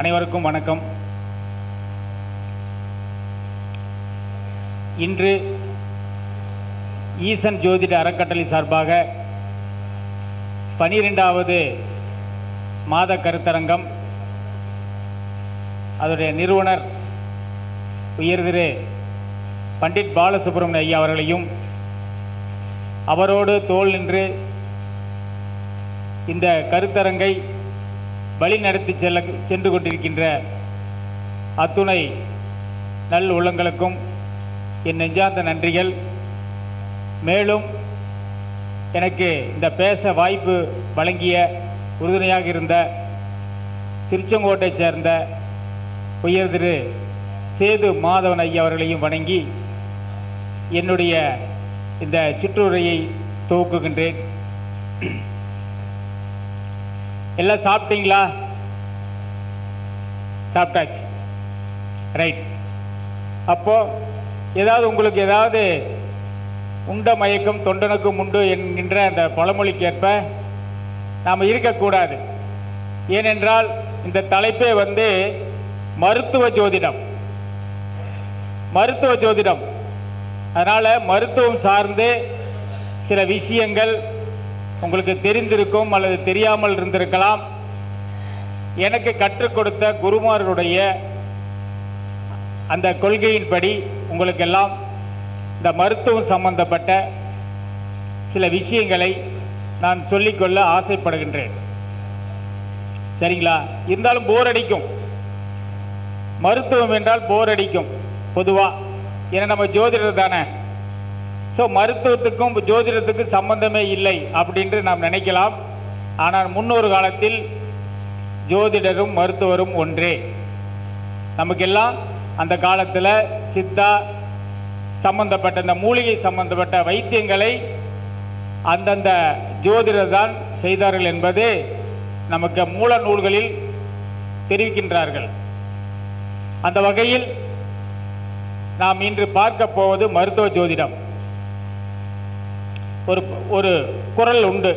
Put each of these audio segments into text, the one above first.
அனைவருக்கும் வணக்கம். இன்று ஈசன் ஜோதிட அறக்கட்டளை சார்பாக பனிரெண்டாவது மாத கருத்தரங்கம் அதனுடைய நிறுவனர் உயர்திரு பண்டிட் பாலசுப்ரமணிய ஐயா அவர்களையும் அவரோடு தோல் நின்று இந்த கருத்தரங்கை வழி நடத்தி செல்ல சென்று கொண்டிருக்கின்ற அத்துணை நல் உள்ளங்களுக்கும் என் நெஞ்சார்ந்த நன்றிகள். மேலும் எனக்கு இந்த பேச வாய்ப்பு வழங்கிய உறுதுணையாக இருந்த திருச்செங்கோட்டை சேர்ந்த உயர் திரு சேது மாதவன் ஐயா அவர்களையும் வணங்கி என்னுடைய இந்த சிற்றுரையை துவக்குகின்றேன். எல்லாம் சாப்பிட்டீங்களா? சாப்பிட்டாச்சு. ரைட் அப்போது ஏதாவது உங்களுக்கு ஏதாவது உண்ட மயக்கம் தொண்டனுக்கும் உண்டு என்கின்ற அந்த பழமொழிக்கேற்ப நாம் இருக்கக்கூடாது. ஏனென்றால் இந்த தலைப்பே வந்து மருத்துவ ஜோதிடம். மருத்துவ ஜோதிடம். அதனால் மருத்துவம் சார்ந்து சில விஷயங்கள் உங்களுக்கு தெரிந்திருக்கும் அல்லது தெரியாமல் இருந்திருக்கலாம். எனக்கு கற்றுக் கொடுத்த குருமார்களுடைய அந்த கொள்கையின்படி உங்களுக்கெல்லாம் இந்த மருத்துவம் சம்பந்தப்பட்ட சில விஷயங்களை நான் சொல்லிக்கொள்ள ஆசைப்படுகின்றேன். சரிங்களா? இருந்தாலும் போர் அடிக்கும். மருத்துவம் என்றால் போர் அடிக்கும் பொதுவாக ஏன்னா நம்ம ஜோதிடர் தானே. ஸோ மருத்துவத்துக்கும் ஜோதிடத்துக்கும் சம்பந்தமே இல்லை அப்படின்று நாம் நினைக்கலாம். ஆனால் முன்னொரு காலத்தில் ஜோதிடரும் மருத்துவரும் ஒன்றே. நமக்கெல்லாம் அந்த காலத்தில் சித்தா சம்பந்தப்பட்ட இந்த மூலிகை சம்பந்தப்பட்ட வைத்தியங்களை அந்தந்த ஜோதிடர் தான் செய்தார்கள் என்பது நமக்கு மூல நூல்களில் தெரிவிக்கின்றார்கள். அந்த வகையில் நாம் இன்று பார்க்க போவது மருத்துவ ஜோதிடம். ஒரு ஒரு குரல் உண்டு.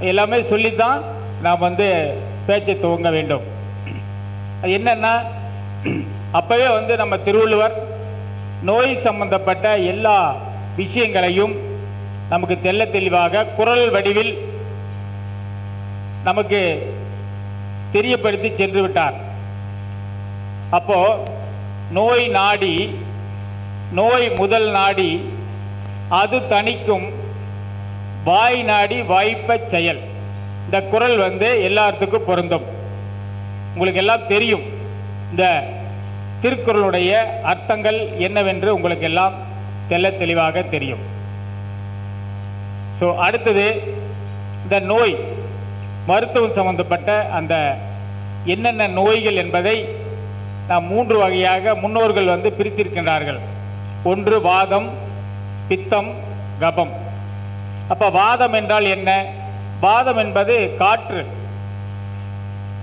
எல்லாமே சொல்லித்தான் நாம் வந்து பேச்சை துவங்க வேண்டும். அது என்னென்னா அப்போவே வந்து நம்ம திருவள்ளுவர் நோய் சம்பந்தப்பட்ட எல்லா விஷயங்களையும் நமக்கு தெள்ள தெளிவாக குரல் வடிவில் நமக்கு தெரியப்படுத்தி சென்று விட்டார். அப்போ நோய் நாடி நோய் முதல் நாடி அது தணிக்கும் வாய் நாடி வாய்ப்ப செயல். இந்த குரல் வந்து எல்லாத்துக்கும் பொருந்தும். உங்களுக்கு எல்லாம் தெரியும். இந்த திருக்குறளுடைய அர்த்தங்கள் என்னவென்று உங்களுக்கு எல்லாம் தெல்ல தெளிவாக தெரியும். ஸோ அடுத்தது இந்த நோய் மருத்துவம் சம்பந்தப்பட்ட அந்த என்னென்ன நோய்கள் என்பதை நாம் மூன்று வகையாக முன்னோர்கள் வந்து பிரித்திருக்கின்றார்கள். ஒன்று வாதம் பித்தம் கபம். அப்போ வாதம் என்றால் என்ன? வாதம் என்பது காற்று.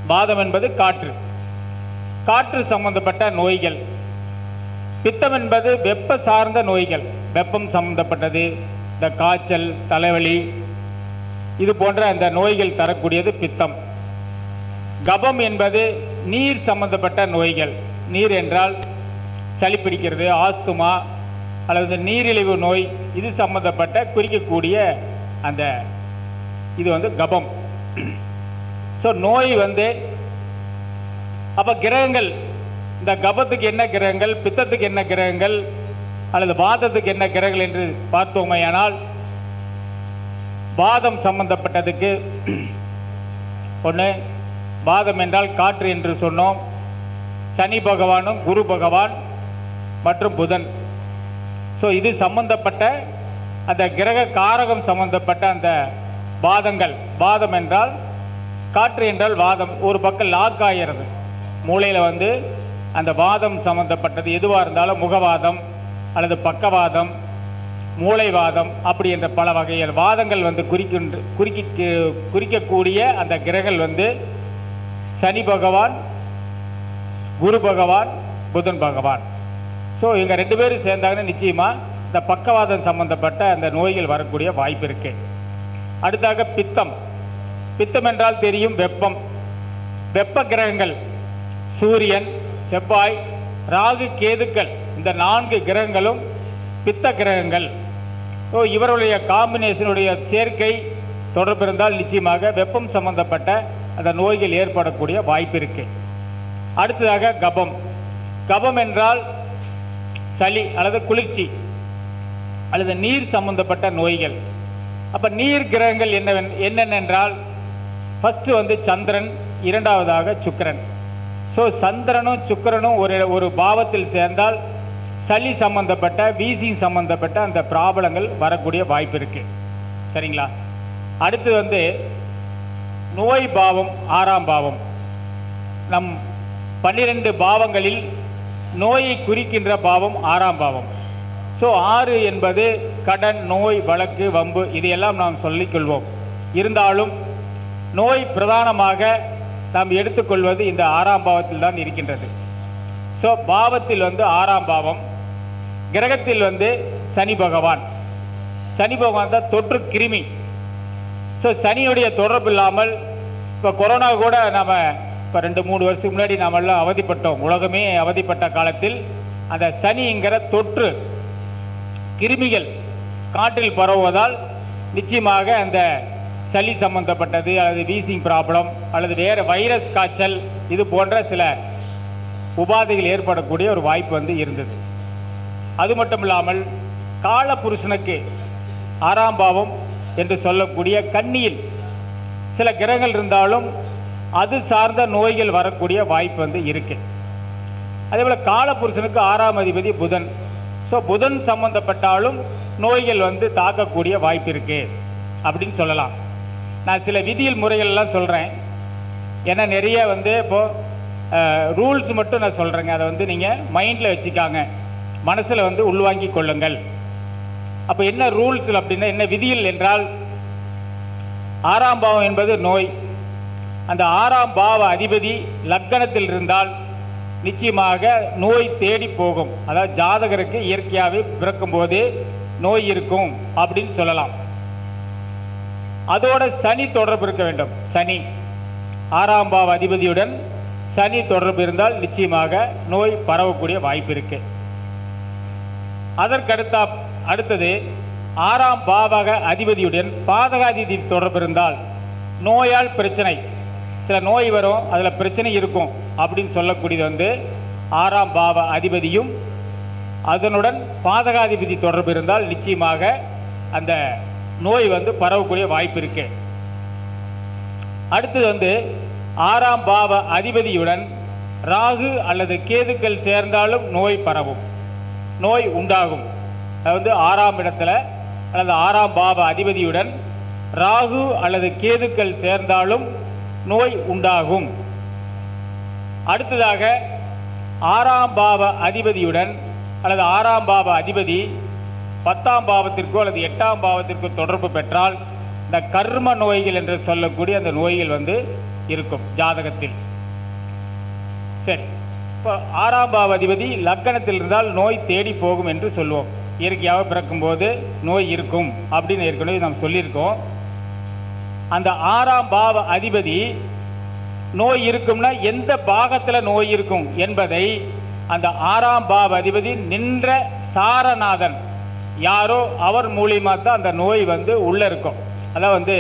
வாதம் என்பது காற்று. காற்று சம்பந்தப்பட்ட நோய்கள். பித்தம் என்பது வெப்ப சார்ந்த நோய்கள். வெப்பம் சம்பந்தப்பட்டது இந்த காய்ச்சல் தலைவலி இது போன்ற அந்த நோய்கள் தரக்கூடியது பித்தம். கபம் என்பது நீர் சம்பந்தப்பட்ட நோய்கள். நீர் என்றால் சளி பிடிக்கிறது ஆஸ்துமா அல்லது நீரிழிவு நோய் இது சம்பந்தப்பட்ட குறிக்கக்கூடிய அந்த இது வந்து கபம். ஸோ நோய் வந்து அப்போ கிரகங்கள் இந்த கபத்துக்கு என்ன கிரகங்கள் பித்தத்துக்கு என்ன கிரகங்கள் அல்லது வாதத்துக்கு என்ன கிரகங்கள் என்று பார்த்தோமையானால் வாதம் சம்பந்தப்பட்டதுக்கு ஒன்று வாதம் என்றால் காற்று என்று சொன்னோம். சனி பகவானும் குரு பகவான் மற்றும் புதன். ஸோ இது சம்பந்தப்பட்ட அந்த கிரக காரகம் சம்பந்தப்பட்ட அந்த வாதங்கள். வாதம் என்றால் காற்று என்றால் வாதம். ஒரு பக்கம் லாக் ஆகிறது. மூளையில் வந்து அந்த வாதம் சம்பந்தப்பட்டது எதுவாக இருந்தாலும் முகவாதம் அல்லது பக்கவாதம் மூளைவாதம் அப்படி என்ற பல வகையில் வாதங்கள் வந்து குறிக்கின்ற குறிக்க குறிக்கக்கூடிய அந்த கிரகங்கள் வந்து சனி பகவான் குரு பகவான் புதன் பகவான். ஸோ இவங்க ரெண்டு பேரும் சேர்ந்தாங்கன்னா நிச்சயமாக இந்த பக்கவாதம் சம்பந்தப்பட்ட அந்த நோய்கள் வரக்கூடிய வாய்ப்பு இருக்குது அடுத்தாக பித்தம். பித்தம் என்றால் தெரியும் வெப்பம். வெப்ப கிரகங்கள் சூரியன் செவ்வாய் ராகு கேதுக்கள் இந்த நான்கு கிரகங்களும் பித்த கிரகங்கள். ஸோ இவருடைய காம்பினேஷனுடைய சேர்க்கை தொடர்பு இருந்தால் நிச்சயமாக வெப்பம் சம்பந்தப்பட்ட அந்த நோய்கள் ஏற்படக்கூடிய வாய்ப்பு இருக்குது அடுத்ததாக கபம். கபம் என்றால் சளி அல்லது குளிர்ச்சி அல்லது நீர் சம்பந்தப்பட்ட நோய்கள். அப்போ நீர் கிரகங்கள் என்னவென் என்னென்னென்றால் ஃபஸ்ட்டு வந்து சந்திரன் இரண்டாவதாக சுக்கிரன். ஸோ சந்திரனும் சுக்கிரனும் ஒரு ஒரு பாவத்தில் சேர்ந்தால் சளி சம்பந்தப்பட்ட வீசிங் சம்பந்தப்பட்ட அந்த ப்ராப்ளங்கள் வரக்கூடிய வாய்ப்பு இருக்குது சரிங்களா? அடுத்து வந்து நோய் பாவம் ஆறாம் பாவம். நம் பன்னிரெண்டு பாவங்களில் நோயை குறிக்கின்ற பாவம் ஆறாம் பாவம். ஸோ ஆறு என்பது கடன் நோய் வழக்கு வம்பு இதையெல்லாம் நாம் சொல்லிக்கொள்வோம். இருந்தாலும் நோய் பிரதானமாக நாம் எடுத்துக்கொள்வது இந்த ஆறாம் பாவத்தில் தான் இருக்கின்றது. ஸோ பாவத்தில் வந்து ஆறாம் பாவம் கிரகத்தில் வந்து சனி பகவான். சனி பகவான் தான் தொற்று கிருமி. ஸோ சனியுடைய தொடர்பு இல்லாமல் இப்போ கொரோனா கூட நம்ம இப்போ ரெண்டு மூணு வருஷத்துக்கு முன்னாடி நாமெல்லாம் அவதிப்பட்டோம். உலகமே அவதிப்பட்ட காலத்தில் அந்த சனிங்கிற தொற்று கிருமிகள் காற்றில் பரவுவதால் நிச்சயமாக அந்த சளி சம்பந்தப்பட்டது அல்லது வீசிங் ப்ராப்ளம் அல்லது வேறு வைரஸ் காய்ச்சல் இது போன்ற சில உபாதைகள் ஏற்படக்கூடிய ஒரு வாய்ப்பு வந்து இருந்தது. அது மட்டும் இல்லாமல் காலபுருஷனுக்கு ஆறாம் பாவம் என்று சொல்லக்கூடிய கன்னியில் சில கிரகங்கள் இருந்தாலும் அது சார்ந்த நோய்கள் வரக்கூடிய வாய்ப்பு வந்து இருக்கு. அதே போல் காலபுருஷனுக்கு ஆறாம் அதிபதி புதன். ஸோ புதன் சம்பந்தப்பட்டாலும் நோய்கள் வந்து தாக்கக்கூடிய வாய்ப்பு இருக்கு அப்படின்னு சொல்லலாம். நான் சில விதியில் முறைகள் எல்லாம் சொல்கிறேன் ஏன்னா நிறைய வந்து இப்போது ரூல்ஸ் மட்டும் நான் சொல்கிறேங்க அதை வந்து நீங்கள் மைண்டில் வச்சுக்காங்க. மனசில் வந்து உள்வாங்கி கொள்ளுங்கள். அப்போ என்ன ரூல்ஸ் அப்படின்னா என்ன விதியில் என்றால் ஆறாம் பாவம் என்பது நோய். அந்த ஆறாம் பாவ அதிபதி லக்கணத்தில் இருந்தால் நிச்சயமாக நோய் தேடி போகும். அதாவது ஜாதகருக்கு இயற்கையாகவே பிறக்கும்போது நோய் இருக்கும் அப்படின்னு சொல்லலாம். அதோட சனி தொடர்பு இருக்க வேண்டும். சனி. ஆறாம் பாவ அதிபதியுடன் சனி தொடர்பு இருந்தால் நிச்சயமாக நோய் பரவக்கூடிய வாய்ப்பு இருக்கு. அதற்கடுத்த அடுத்தது ஆறாம் பாவக அதிபதியுடன் பாதகாதிபதி தொடர்பு இருந்தால் நோயால் பிரச்சனை. சில நோய் வரும் அதில் பிரச்சனை இருக்கும் அப்படின்னு சொல்லக்கூடியது வந்து ஆறாம் பாவ அதிபதியும் அதனுடன் பாதகாதிபதி தொடர்பு இருந்தால் நிச்சயமாக அந்த நோய் வந்து பரவக்கூடிய வாய்ப்பு இருக்கு. அடுத்தது வந்து ஆறாம் பாவ அதிபதியுடன் ராகு அல்லது கேதுக்கள் சேர்ந்தாலும் நோய் பரவும். நோய் உண்டாகும். அது வந்து ஆறாம் இடத்துல அல்லது ஆறாம் பாவ அதிபதியுடன் ராகு அல்லது கேதுக்கள் சேர்ந்தாலும் நோய் உண்டாகும். அடுத்ததாக ஆறாம் பாவ அதிபதியுடன் அல்லது ஆறாம் பாவ அதிபதி பத்தாம் பாவத்திற்கோ அல்லது எட்டாம் பாவத்திற்கோ தொடர்பு பெற்றால் இந்த கர்ம நோய்கள் என்று சொல்லக்கூடிய அந்த நோய்கள் வந்து இருக்கும் ஜாதகத்தில். சரி. இப்போ ஆறாம் பாவ அதிபதி லக்கணத்தில் இருந்தால் நோய் தேடி போகும் என்று சொல்லுவோம் இயற்கையாக பிறக்கும்போது நோய் இருக்கும் அப்படின்னு ஏற்கனவே நாம் சொல்லியிருக்கோம். அந்த ஆறாம் பாவ அதிபதி நோய் இருக்கும்னா எந்த பாகத்தில் நோய் இருக்கும் என்பதை அந்த ஆறாம் பாவ அதிபதி நின்ற சாரநாதன் யாரோ அவர் மூலியமாக தான் அந்த நோய் வந்து உள்ளே இருக்கும். அதான் வந்து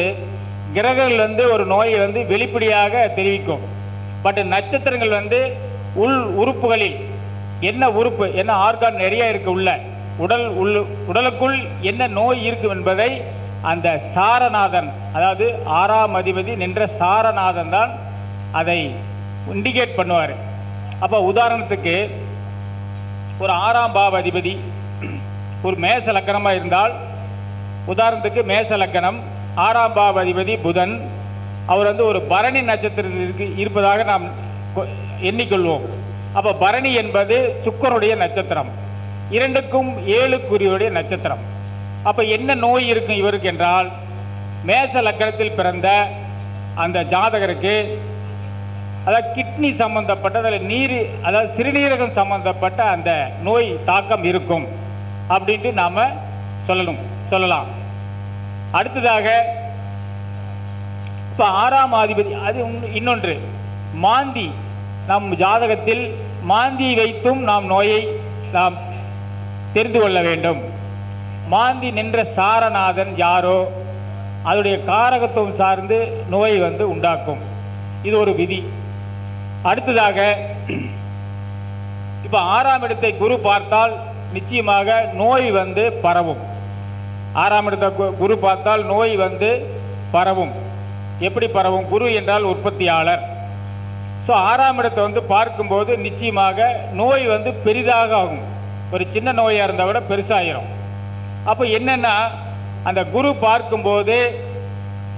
கிரகங்கள் வந்து ஒரு நோயை வந்து வெளிப்படையாக தெரிவிக்கும். பட் நட்சத்திரங்கள் வந்து உள் உறுப்புகளில் என்ன உறுப்பு என்ன ஆர்கான் நிறைய இருக்கு உள்ள உடல் உள் உடலுக்குள் என்ன நோய் இருக்கும் என்பதை அந்த சாரநாதன் அதாவது ஆறாம் அதிபதி நின்ற சாரநாதன் தான் அதை இண்டிகேட் பண்ணுவார். அப்போ உதாரணத்துக்கு ஒரு ஆறாம் பாவ அதிபதி ஒரு மேச லக்கணமாக இருந்தால் உதாரணத்துக்கு மேச லக்கணம் ஆறாம் பாவ அதிபதி புதன் அவர் வந்து ஒரு பரணி நட்சத்திரத்திற்கு இருப்பதாக நாம் கொ- எண்ணிக்கொள்வோம். அப்போ பரணி என்பது சுக்கருடைய நட்சத்திரம். இரண்டுக்கும் ஏழுக்குரியுடைய நட்சத்திரம். அப்போ என்ன நோய் இருக்கும் இவருக்கு என்றால் மேச லக்கணத்தில் பிறந்த அந்த ஜாதகருக்கு அதாவது கிட்னி சம்பந்தப்பட்ட அதில் நீர் அதாவது சிறுநீரகம் சம்பந்தப்பட்ட அந்த நோய் தாக்கம் இருக்கும் அப்படின்ட்டு நாம் சொல்லணும் சொல்லலாம். அடுத்ததாக இப்போ ஆறாம் அதிபதி அது இன்னொன்று மாந்தி. நம் ஜாதகத்தில் மாந்தி வைத்தும் நாம் நோயை நாம் தெரிந்து கொள்ள வேண்டும். மாந்தி நின்ற சாரநாதன் யாரோ? அதனுடைய காரகத்துவம் சார்ந்து நோய் வந்து உண்டாக்கும். இது ஒரு விதி. அடுத்ததாக இப்போ ஆறாம் இடத்தை குரு பார்த்தால் நிச்சயமாக நோய் வந்து பரவும். ஆறாம் இடத்தை கு- குரு பார்த்தால் நோய் வந்து பரவும். எப்படி பரவும்? குரு என்றால் உற்பத்தியாளர். ஸோ ஆறாம் இடத்தை வந்து பார்க்கும்போது நிச்சயமாக நோய் வந்து பெரிதாக ஆகும். ஒரு சின்ன நோயாக இருந்தால் விட பெருசாயிரும். அப்போ என்னென்னா அந்த குரு பார்க்கும்போது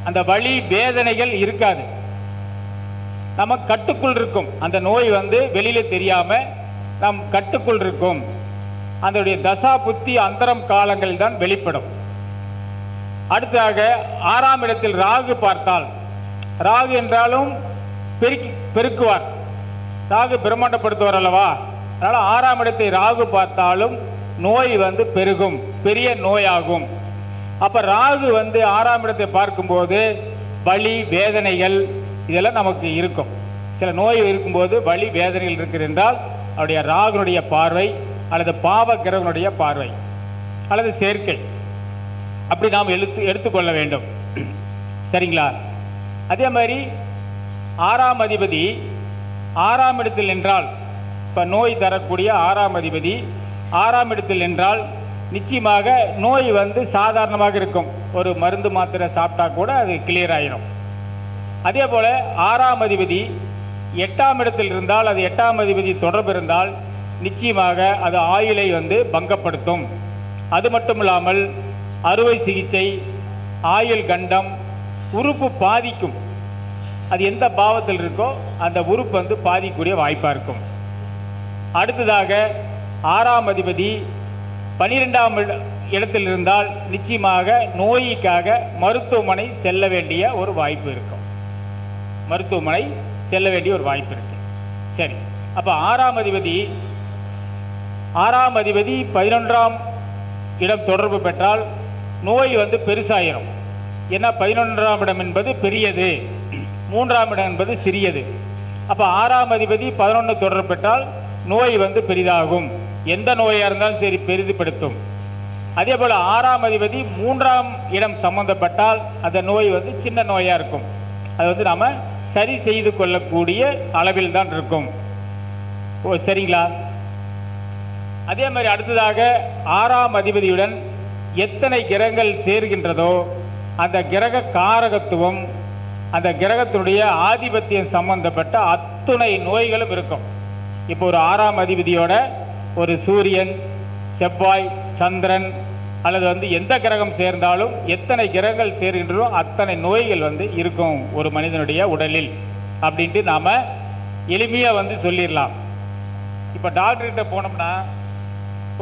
அந்த வழி வேதனைகள் இருக்காது. நம்ம கட்டுக்குள் இருக்கும். அந்த நோய் வந்து வெளியில் தெரியாமல் நம் கட்டுக்குள் இருக்கும். அதனுடைய தசா புத்தி அந்தரம் காலங்களில் தான் வெளிப்படும். அடுத்ததாக ஆறாம் இடத்தில் ராகு பார்த்தால் ராகு என்றாலும் பெருக்கி பெருக்குவார். ராகு பிரம்மாண்டப்படுத்துவார் அல்லவா? அதனால் ஆறாம் இடத்தை ராகு பார்த்தாலும் நோய் வந்து பெருகும் பெரிய நோயாகும். அப்போ ராகு வந்து ஆறாம் இடத்தை பார்க்கும்போது வலி வேதனைகள் இதெல்லாம் நமக்கு இருக்கும். சில நோய் இருக்கும்போது வலி வேதனைகள் இருக்கிறென்றால் அவருடைய ராகுனுடைய பார்வை அல்லது பாவ கிரகனுடைய பார்வை அல்லது சேர்க்கை. அப்படி நாம் எடுத்து எடுத்துக்கொள்ள வேண்டும். சரிங்களா? அதே மாதிரி ஆறாம் அதிபதி ஆறாம் இடத்தில் என்றால் இப்போ நோய் தரக்கூடிய ஆறாம் அதிபதி ஆறாம் இடத்தில் நின்றால் நிச்சயமாக நோய் வந்து சாதாரணமாக இருக்கும். ஒரு மருந்து மாத்திரை சாப்பிட்டா கூட அது கிளியர் ஆயிரும். அதே போல் ஆறாம் அதிபதி எட்டாம் இடத்தில் இருந்தால் அது எட்டாம் அதிபதி தொடர்பு இருந்தால் நிச்சயமாக அது ஆயுளை வந்து பங்கப்படுத்தும். அது மட்டும் இல்லாமல் அறுவை சிகிச்சை ஆயுள் கண்டம் உறுப்பு பாதிக்கும். அது எந்த பாவத்தில் இருக்கோ அந்த உறுப்பு வந்து பாதிக்கக்கூடிய வாய்ப்பாக இருக்கும். அடுத்ததாக ஆறாம் அதிபதி பனிரெண்டாம் இடத்தில் இருந்தால் நிச்சயமாக நோய்க்காக மருத்துவமனை செல்ல வேண்டிய ஒரு வாய்ப்பு இருக்கும். மருத்துவமனை செல்ல வேண்டிய ஒரு வாய்ப்பு இருக்கு. சரி. அப்போ ஆறாம் அதிபதி ஆறாம் அதிபதி பதினொன்றாம் இடம் தொடர்பு பெற்றால் நோய் வந்து பெருசாயிரும். ஏன்னா பதினொன்றாம் இடம் என்பது பெரியது. மூன்றாம் இடம் என்பது சிறியது. அப்போ ஆறாம் அதிபதி பதினொன்று தொடர்பு பெற்றால் நோய் வந்து பெரிதாகும். எந்த நோயாக இருந்தாலும் சரி பெரிதுபடுத்தும். அதே போல் ஆறாம் அதிபதி மூன்றாம் இடம் சம்பந்தப்பட்டால் அந்த நோய் வந்து சின்ன நோயாக இருக்கும். அது வந்து நாம் சரி செய்து கொள்ளக்கூடிய அளவில் தான் இருக்கும். ஓ சரிங்களா? அதே மாதிரி அடுத்ததாக ஆறாம் அதிபதியுடன் எத்தனை கிரகங்கள் சேர்கின்றதோ அந்த கிரக காரகத்துவம் அந்த கிரகத்தினுடைய ஆதிபத்தியம் சம்பந்தப்பட்ட அத்துணை நோய்களும் இருக்கும். இப்போ ஒரு ஆறாம் அதிபதியோட ஒரு சூரியன் செவ்வாய் சந்திரன் அல்லது வந்து எந்த கிரகம் சேர்ந்தாலும் எத்தனை கிரகங்கள் சேர்கின்றதோ அத்தனை நோய்கள் வந்து இருக்கும் ஒரு மனிதனுடைய உடலில் அப்படின்ட்டு நாம் எளிமையாக வந்து சொல்லிடலாம். இப்போ டாக்டர்கிட்ட போனோம்னா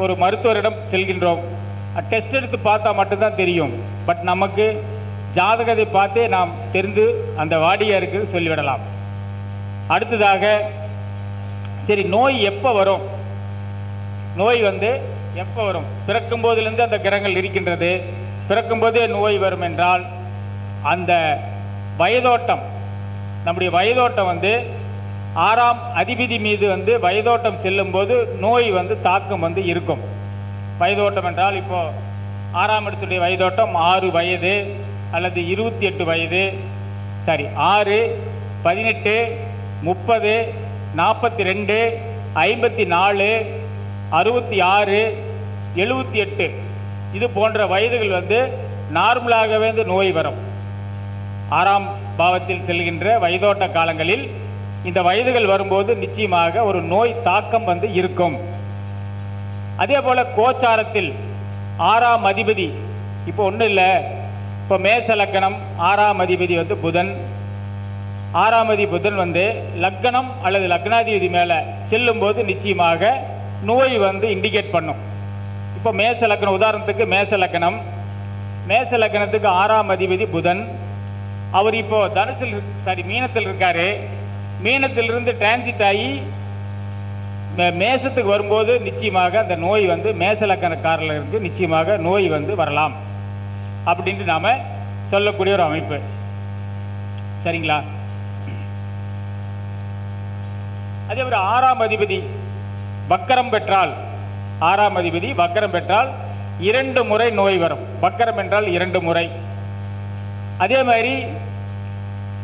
ஒரு மருத்துவரிடம் செல்கின்றோம். டெஸ்ட் எடுத்து பார்த்தா மட்டும்தான் தெரியும். பட் நமக்கு ஜாதகத்தை பார்த்தே நாம் தெரிந்து அந்த வாடியாருக்கு சொல்லிவிடலாம். அடுத்ததாக சரி நோய் எப்போ வரும்? நோய் வந்து எப்போ வரும்? பிறக்கும் போதிலிருந்து அந்த கிரகங்கள் இருக்கின்றது. பிறக்கும் போதே நோய் வரும் என்றால் அந்த வயதோட்டம் நம்முடைய வயதோட்டம் வந்து ஆறாம் அதிபதி மீது வந்து வயதோட்டம் செல்லும்போது நோய் வந்து தாக்கம் வந்து இருக்கும். வயதோட்டம் என்றால் இப்போது ஆறாம் இடத்துடைய வயதோட்டம் ஆறு வயது அல்லது இருபத்தி எட்டு வயது. சரி ஆறு பதினெட்டு முப்பது நாற்பத்தி ரெண்டு ஐம்பத்தி நாலு அறுபத்தி ஆறு எழுபத்தி எட்டு. இது போன்ற வயதுகள் வந்து நார்மலாகவே வந்து நோய் வரும். ஆறாம் பாவத்தில் செல்கின்ற வயதோட்ட காலங்களில் இந்த வயதுகள் வரும்போது நிச்சயமாக ஒரு நோய் தாக்கம் வந்து இருக்கும். அதே போல் கோச்சாரத்தில் ஆறாம் அதிபதி இப்போ ஒன்றும் இல்லை. இப்போ மேச லக்கணம் ஆறாம் அதிபதி வந்து புதன். ஆறாம் அதி புதன் வந்து லக்கணம் அல்லது லக்னாதிபதி மேலே செல்லும்போது நிச்சயமாக நோய் வந்து இண்டிகேட் பண்ணும். இப்போ மேச லக்கணம் உதாரணத்துக்கு மேச லக்கணம் மேச லக்கணத்துக்கு ஆறாம் அதிபதி புதன். அவர் இப்போ தனுசில் சாரி மீனத்தில் இருக்காரு. மீனத்திலிருந்து டிரான்சிட் ஆகி மே- மேசத்துக்கு வரும்போது நிச்சயமாக அந்த நோய் வந்து மேச லக்கணக்காரில் இருந்து நிச்சயமாக நோய் வந்து வரலாம். அப்படின்ட்டு நாம் சொல்லக்கூடிய ஒரு அமைப்பு. சரிங்களா? அதே ஒரு ஆறாம் அதிபதி வக்கரம் பெற்றால் ஆறாம் அதிபதி வக்கரம் பெற்றால் இரண்டு முறை நோய் வரும். வக்கரம் என்றால் இரண்டு முறை. அதே மாதிரி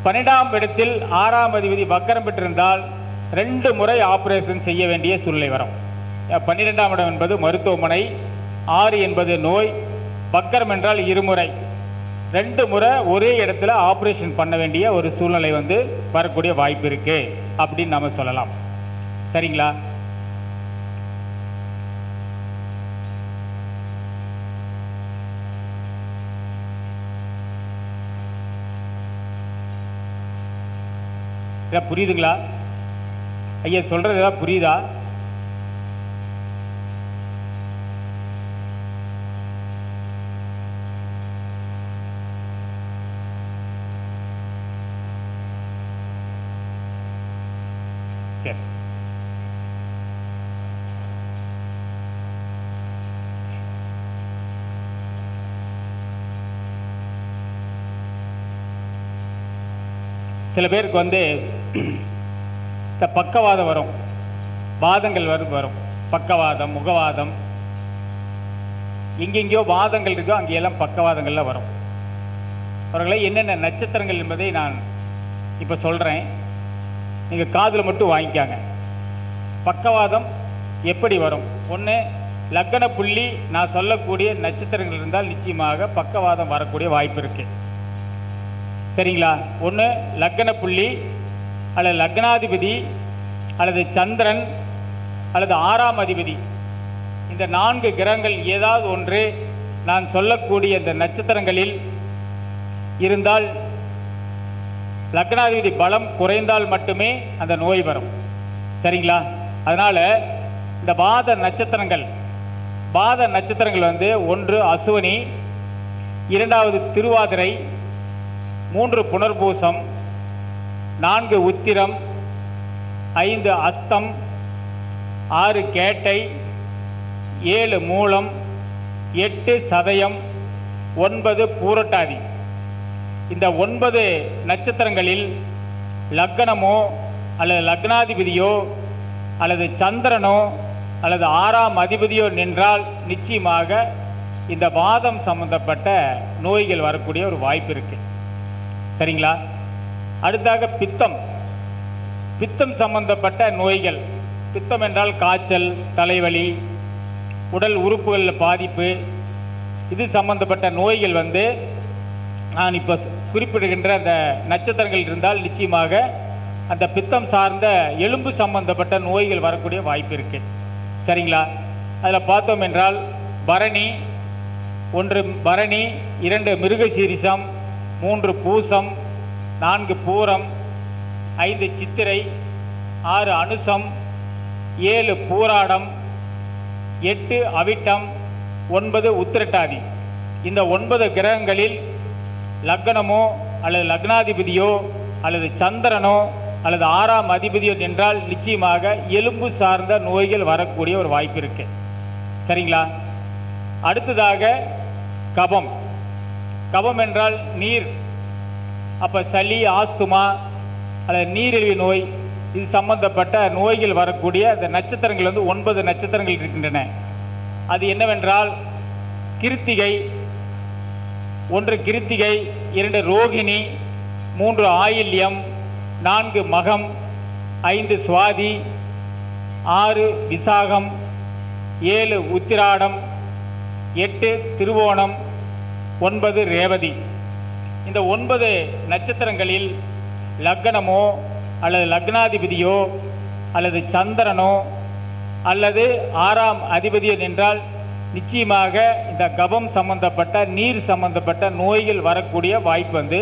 பன்னெண்டாம் இடத்தில் ஆறாம் அதிபதி வக்கரம் பெற்றிருந்தால் ரெண்டு முறை ஆப்ரேஷன் செய்ய வேண்டிய சூழ்நிலை வரும். பன்னிரெண்டாம் இடம் என்பது மருத்துவமனை ஆறு என்பது நோய் வக்கரம் என்றால் இருமுறை. ரெண்டு முறை ஒரே இடத்துல ஆப்ரேஷன் பண்ண வேண்டிய ஒரு சூழ்நிலை வந்து வரக்கூடிய வாய்ப்பு இருக்குது அப்படின்னு நம்ம சொல்லலாம். சரிங்களா? இதான் புரியுதுங்களா? ஐயா சொல்றது ஏதாவது புரியுதா? சரி. சில பேருக்கு வந்து இந்த பக்கவாதம் வரும். வாதங்கள் வரும் வரும். பக்கவாதம் முகவாதம். எங்கெங்கேயோ வாதங்கள் இருக்கோ அங்கேயெல்லாம் பக்கவாதங்கள்லாம் வரும். அவர்களை என்னென்ன நட்சத்திரங்கள் என்பதை நான் இப்போ சொல்கிறேன் நீங்கள் காதில் மட்டும் வாங்கிக்காங்க. பக்கவாதம் எப்படி வரும்? ஒன்று லக்கண புள்ளி நான் சொல்லக்கூடிய நட்சத்திரங்கள் இருந்தால் நிச்சயமாக பக்கவாதம் வரக்கூடிய வாய்ப்பு இருக்குது சரிங்களா? ஒன்று லக்கண புள்ளி அல்லது லக்னாதிபதி அல்லது சந்திரன் அல்லது ஆறாம் அதிபதி. இந்த நான்கு கிரகங்கள் ஏதாவது ஒன்று நான் சொல்லக்கூடிய இந்த நட்சத்திரங்களில் இருந்தால் லக்னாதிபதி பலம் குறைந்தால் மட்டுமே அந்த நோய் வரும். சரிங்களா? அதனால் இந்த பாத நட்சத்திரங்கள் பாத நட்சத்திரங்கள் வந்து ஒன்று அசுவனி இரண்டாவது திருவாதிரை மூன்று புனர்பூசம் நான்கு உத்திரம் ஐந்து அஸ்தம் ஆறு கேட்டை ஏழு மூலம் எட்டு சதயம் ஒன்பது பூரட்டாதி. இந்த ஒன்பது நட்சத்திரங்களில் லக்னமோ அல்லது லக்னாதிபதியோ அல்லது சந்திரனோ அல்லது ஆறாம் அதிபதியோ நின்றால் நிச்சயமாக இந்த வாதம் சம்பந்தப்பட்ட நோய்கள் வரக்கூடிய ஒரு வாய்ப்பு இருக்குது சரிங்களா? அடுத்தாக பித்தம். பித்தம் சம்பந்தப்பட்ட நோய்கள். பித்தம் என்றால் காய்ச்சல் தலைவலி உடல் உறுப்புகளில் பாதிப்பு. இது சம்பந்தப்பட்ட நோய்கள் வந்து நான் இப்போ குறிப்பிடுகின்ற அந்த நட்சத்திரங்கள் இருந்தால் நிச்சயமாக அந்த பித்தம் சார்ந்த எலும்பு சம்பந்தப்பட்ட நோய்கள் வரக்கூடிய வாய்ப்பு இருக்குது சரிங்களா? அதில் பார்த்தோம் என்றால் பரணி ஒன்று பரணி இரண்டு மிருகசீரிசம் மூன்று பூசம் நான்கு பூரம் ஐந்து சித்திரை ஆறு அனுசம் ஏழு பூராடம் எட்டு அவிட்டம் ஒன்பது உத்திரட்டாதி. இந்த ஒன்பது கிரகங்களில் லக்னமோ அல்லது லக்னாதிபதியோ அல்லது சந்திரனோ அல்லது ஆறாம் அதிபதியோ நின்றால் நிச்சயமாக எலும்பு சார்ந்த நோய்கள் வரக்கூடிய ஒரு வாய்ப்பு இருக்கு. சரிங்களா? அடுத்ததாக கபம். கபம் என்றால் நீர். அப்போ சளி ஆஸ்துமா அல்லது நீரிழிவு நோய் இது சம்பந்தப்பட்ட நோய்கள் வரக்கூடிய அந்த நட்சத்திரங்கள் வந்து ஒன்பது நட்சத்திரங்கள் இருக்கின்றன. அது என்னவென்றால் கிருத்திகை ஒன்று கிருத்திகை இரண்டு ரோகிணி மூன்று ஆயில்யம் நான்கு மகம் ஐந்து சுவாதி ஆறு விசாகம் ஏழு உத்திராடம் எட்டு திருவோணம் ஒன்பது ரேவதி. இந்த ஒன்பது நட்சத்திரங்களில் லக்னமோ அல்லது லக்னாதிபதியோ அல்லது சந்திரனோ அல்லது ஆறாம் அதிபதியோ நின்றால் நிச்சயமாக இந்த கபம் சம்பந்தப்பட்ட நீர் சம்பந்தப்பட்ட நோய்கள் வரக்கூடிய வாய்ப்பு வந்து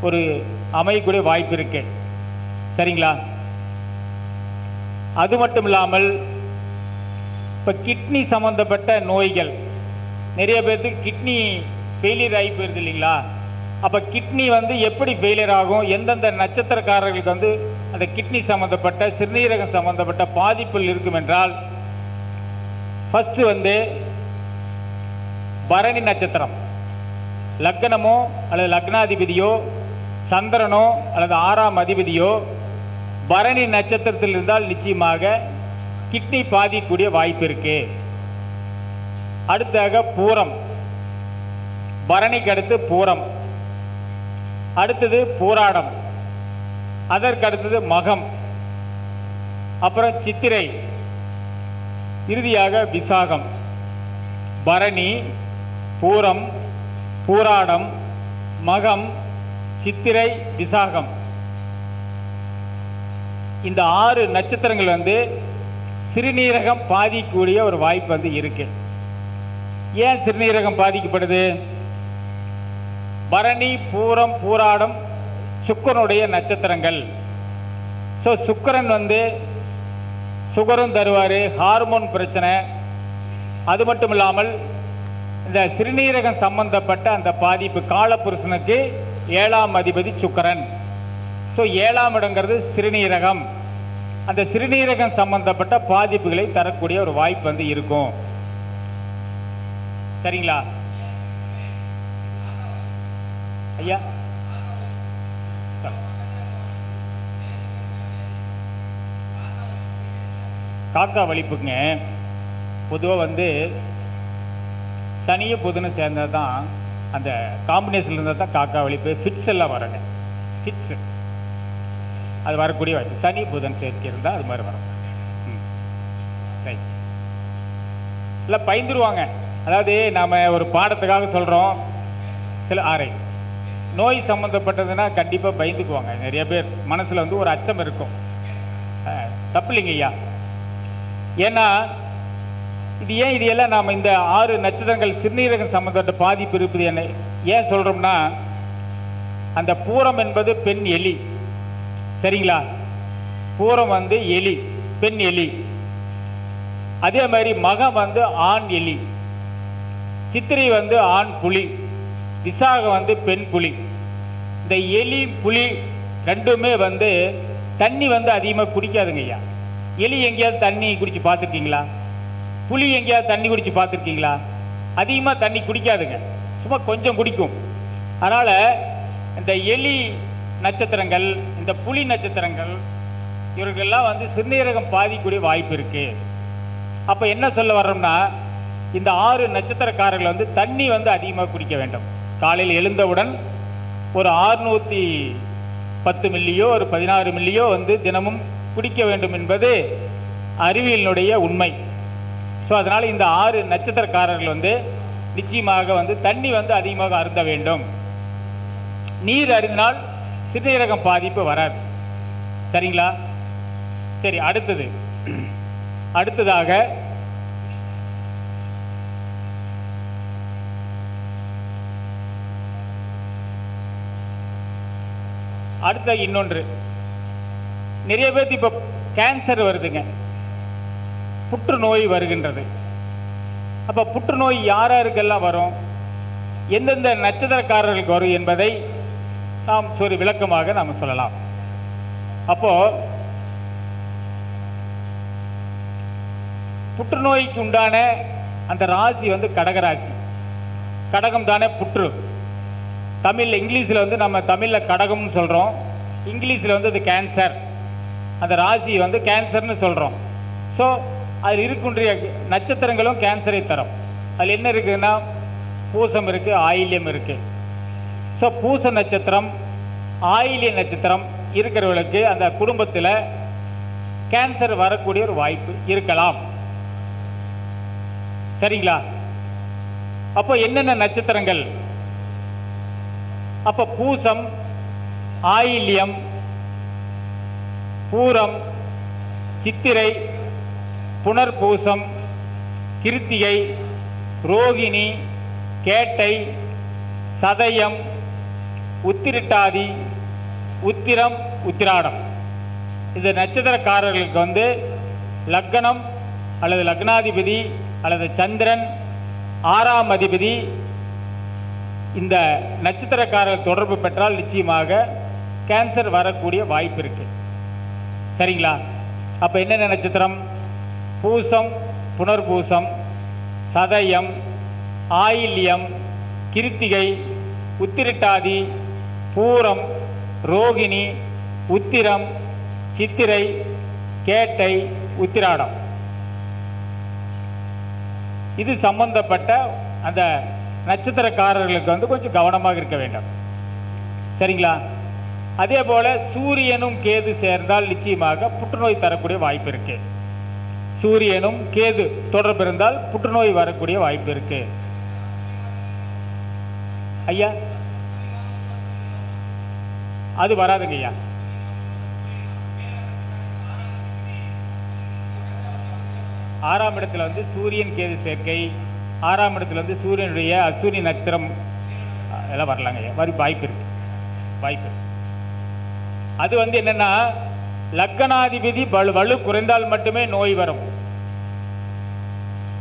ஒரு அமையக்கூடிய வாய்ப்பு இருக்கு. சரிங்களா? அது மட்டும் இல்லாமல் இப்போ கிட்னி சம்பந்தப்பட்ட நோய்கள். நிறைய பேர்த்துக்கு கிட்னி ஃபெயிலியர் ஆகி போயிருது இல்லைங்களா? அப்போ கிட்னி வந்து எப்படி ஃபெயிலியர் ஆகும்? எந்தெந்த நட்சத்திரக்காரர்களுக்கு வந்து அந்த கிட்னி சம்மந்தப்பட்ட சிறுநீரகம் சம்மந்தப்பட்ட பாதிப்புகள் இருக்கும் என்றால் ஃபஸ்ட்டு வந்து பரணி நட்சத்திரம். லக்னமோ அல்லது லக்னாதிபதியோ சந்திரனோ அல்லது ஆறாம் அதிபதியோ பரணி நட்சத்திரத்தில் இருந்தால் நிச்சயமாக கிட்னி பாதிக்கக்கூடிய வாய்ப்பு இருக்கு. அடுத்தாக பூரம். பரணிக்கு அடுத்து பூரம். அடுத்தது பூராடம். அதற்கு அடுத்தது மகம். அப்புறம் சித்திரை. இறுதியாக விசாகம். பரணி பூரம் பூராடம் மகம் சித்திரை விசாகம். இந்த ஆறு நட்சத்திரங்கள் வந்து சிறுநீரகம் பாதிக்கக்கூடிய ஒரு வாய்ப்பு வந்து இருக்கு. ஏன் சிறுநீரகம் பாதிக்கப்படுது? பரணி பூரம் பூராடம் சுக்கரனுடைய நட்சத்திரங்கள். ஸோ சுக்கரன் வந்து சுகரும் தருவார் ஹார்மோன் பிரச்சனை. அது மட்டும் இல்லாமல் இந்த சிறுநீரகம் சம்பந்தப்பட்ட அந்த பாதிப்பு காலப்புருஷனுக்கு ஏழாம் அதிபதி சுக்கரன். ஸோ ஏழாம் இடங்கிறது சிறுநீரகம். அந்த சிறுநீரகம் சம்பந்தப்பட்ட பாதிப்புகளை தரக்கூடிய ஒரு வாய்ப்பு வந்து இருக்கும். சரிங்களா? ஐயா. காக்கா வலிப்புங்க. பொதுவாக வந்து சனியும் புதனும் சேர்ந்தது தான் அந்த காம்பினேஷன் இருந்தால் தான் காக்கா வலிப்பு. ஃபிட்ஸ் எல்லாம் வரங்க ஃபிட்ஸு அது வரக்கூடிய வாய்ப்பு. சனி புதன் சேர்க்கை இருந்தால் அது மாதிரி வரும். ரைட் இல்லை பயந்துருவாங்க. அதாவது நாம் ஒரு பாடத்துக்காக சொல்கிறோம் சில ஆரை நோய் சம்மந்தப்பட்டதுன்னா கண்டிப்பாக பயந்துக்குவாங்க. நிறைய பேர் மனசில் வந்து ஒரு அச்சம் இருக்கும். தப்பு இல்லைங்க ஐயா. ஏன்னா இது ஏன் இது எல்லாம் நாம் இந்த ஆறு நட்சத்திரங்கள் சிறுநீரகம் சம்மந்தப்பட்ட பாதிப்பு இருப்பது என்ன ஏன் சொல்கிறோம்னா அந்த பூரம் என்பது பெண் எலி. சரிங்களா? பூரம் வந்து எலி பெண் எலி. அதே மாதிரி மகம் வந்து ஆண் எலி. சித்திரை வந்து ஆண் புலி. விசாகம் வந்து பெண் புலி. இந்த எலி புலி ரெண்டுமே வந்து தண்ணி வந்து அதிகமாக குடிக்காதுங்க ஐயா. எலி எங்கேயாவது தண்ணி குடித்து பார்த்துருக்கீங்களா? புளி எங்கேயாவது தண்ணி குடித்து பார்த்துருக்கீங்களா? அதிகமாக தண்ணி குடிக்காதுங்க. சும்மா கொஞ்சம் குடிக்கும். அதனால் இந்த எலி நட்சத்திரங்கள் இந்த புலி நட்சத்திரங்கள் இவர்களெல்லாம் வந்து சிறுநீரகம் பாதிக்கக்கூடிய வாய்ப்பு இருக்குது அப்போ என்ன சொல்ல வர்றோம்னா இந்த ஆறு நட்சத்திரக்காரர்கள் வந்து தண்ணி வந்து அதிகமாக குடிக்க வேண்டும். காலையில் எழுந்தவுடன் ஒரு ஆறுநூற்றி பத்து மில்லியோ ஒரு பதினாறு மில்லியோ வந்து தினமும் குடிக்க வேண்டும் என்பது அறிவியலினுடைய உண்மை. ஸோ அதனால் இந்த ஆறு நட்சத்திரக்காரர்கள் வந்து நிச்சயமாக வந்து தண்ணி வந்து அதிகமாக அருந்த வேண்டும். நீர் அருந்தினால் சிறுநீரகம் பாதிப்பு வராது. சரிங்களா? சரி அடுத்தது. அடுத்ததாக அடுத்த இன்னொன்று. நிறைய பேர்த்து இப்போ கேன்சர் வருதுங்க. புற்றுநோய் வருகின்றது. அப்போ புற்றுநோய் யார் யாருக்கெல்லாம் வரும்? எந்தெந்த நட்சத்திரக்காரர்களுக்கு வரும் என்பதை நாம் ஒரு விளக்கமாக நாம் சொல்லலாம். அப்போது புற்றுநோய்க்கு உண்டான அந்த ராசி வந்து கடகராசி. கடகம் தானே புற்று. தமிழில் இங்கிலீஷில் வந்து நம்ம தமிழில் கடகம்னு சொல்கிறோம் இங்கிலீஷில் வந்து அது கேன்சர் அந்த ராசி வந்து கேன்சர்னு சொல்கிறோம் ஸோ அதில் இருக்கின்ற நட்சத்திரங்களும் கேன்சரை தரும். அதில் என்ன இருக்குதுன்னா பூசம் இருக்குது ஆயில்யம் இருக்குது ஸோ பூச நட்சத்திரம் ஆயில்ய நட்சத்திரம் இருக்கிறவர்களுக்கு அந்த குடும்பத்தில் கேன்சர் வரக்கூடிய ஒரு வாய்ப்பு இருக்கலாம். சரிங்களா? அப்போ என்னென்ன நட்சத்திரங்கள்? அப்போ பூசம் ஆயில்யம் பூரம் சித்திரை புனர்பூசம் கிருத்திகை ரோகிணி கேட்டை சதயம் உத்திரட்டாதி உத்திரம் உத்திராடம். இந்த நட்சத்திரக்காரர்களுக்கு வந்து லக்னம் அல்லது லக்னாதிபதி அல்லது சந்திரன் ஆறாம் அதிபதி இந்த நட்சத்திரக்காரர்கள் தொடர்பு பெற்றால் நிச்சயமாக கேன்சர் வரக்கூடிய வாய்ப்பு இருக்குது சரிங்களா? அப்போ என்னென்ன நட்சத்திரம்? பூசம் புனர்பூசம் சதயம் ஆயில்யம் கிருத்திகை உத்திரட்டாதி பூரம் ரோகிணி உத்திரம் சித்திரை கேட்டை உத்திராடம். இது சம்பந்தப்பட்ட அந்த நட்சத்திரக்காரர்களுக்கு வந்து கொஞ்சம் கவனமாக இருக்க வேண்டும். சரிங்களா? அதே போல் சூரியனும் கேது சேர்ந்தால் நிச்சயமாக புற்றுநோய் தரக்கூடிய வாய்ப்பு இருக்கு. சூரியனும் கேது தொடர்பு இருந்தால் புற்றுநோய் வரக்கூடிய வாய்ப்பு இருக்கு. ஐயா? அது வராதுங்க ஐயா. ஆறாம் இடத்துல வந்து சூரியன் கேது சேர்க்கை ஆறாம் இடத்துல வந்து சூரியனுடைய அஸ்வினி நட்சத்திரம் எல்லாம் வரலாங்க வரி மாதிரி வாய்ப்பு இருக்கு. வாய்ப்பு அது வந்து என்னன்னா லக்கணாதிபதி வலு வலு குறைந்தால் மட்டுமே நோய் வரும்.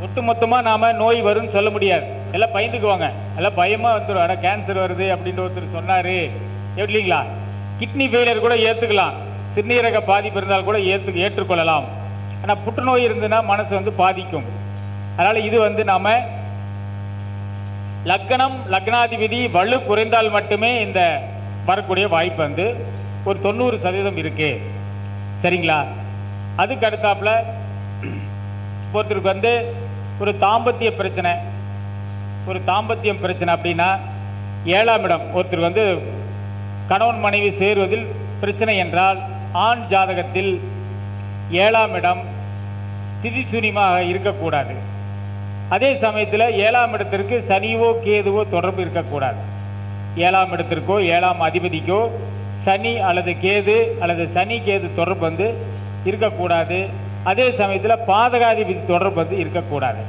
ஒட்டுமொத்தமாக நாம் நோய் வரும்னு சொல்ல முடியாது. எல்லாம் பயந்துக்குவாங்க. எல்லாம் பயமாக வந்துடும் அட கேன்சர் வருது அப்படின்ட்டு ஒருத்தர் சொன்னார். எப்படிங்களா கிட்னி ஃபெயிலியர் கூட ஏற்றுக்கலாம் சிறுநீரக பாதிப்பு இருந்தால் கூட ஏற்று ஏற்றுக்கொள்ளலாம். ஆனால் புற்றுநோய் இருந்ததுன்னா மனசு வந்து பாதிக்கும். அதனால் இது வந்து நாம லக்கணம் லக்னாதிபதி வலு குறைந்தால் மட்டுமே இந்த வரக்கூடிய வாய்ப்பு வந்து ஒரு தொண்ணூறு சதவீதம் இருக்கு. சரிங்களா? அதுக்கு அடுத்தாப்புல ஒருத்தருக்கு வந்து ஒரு தாம்பத்திய பிரச்சனை. ஒரு தாம்பத்தியம் பிரச்சனை அப்படின்னா ஏழாம் இடம். ஒருத்தர் வந்து கணவன் மனைவி சேருவதில் பிரச்சனை என்றால் ஆண் ஜாதகத்தில் ஏழாம் இடம் திதிசூனியமாக இருக்கக்கூடாது. அதே சமயத்தில் ஏழாம் இடத்திற்கு சனியோ கேதுவோ தொடர்பு இருக்கக்கூடாது. ஏழாம் இடத்திற்கோ ஏழாம் அதிபதிக்கோ சனி அல்லது கேது அல்லது சனி கேது தொடர்பு வந்து இருக்கக்கூடாது. அதே சமயத்தில் பாதகாதிபதி தொடர்பு வந்து இருக்கக்கூடாது.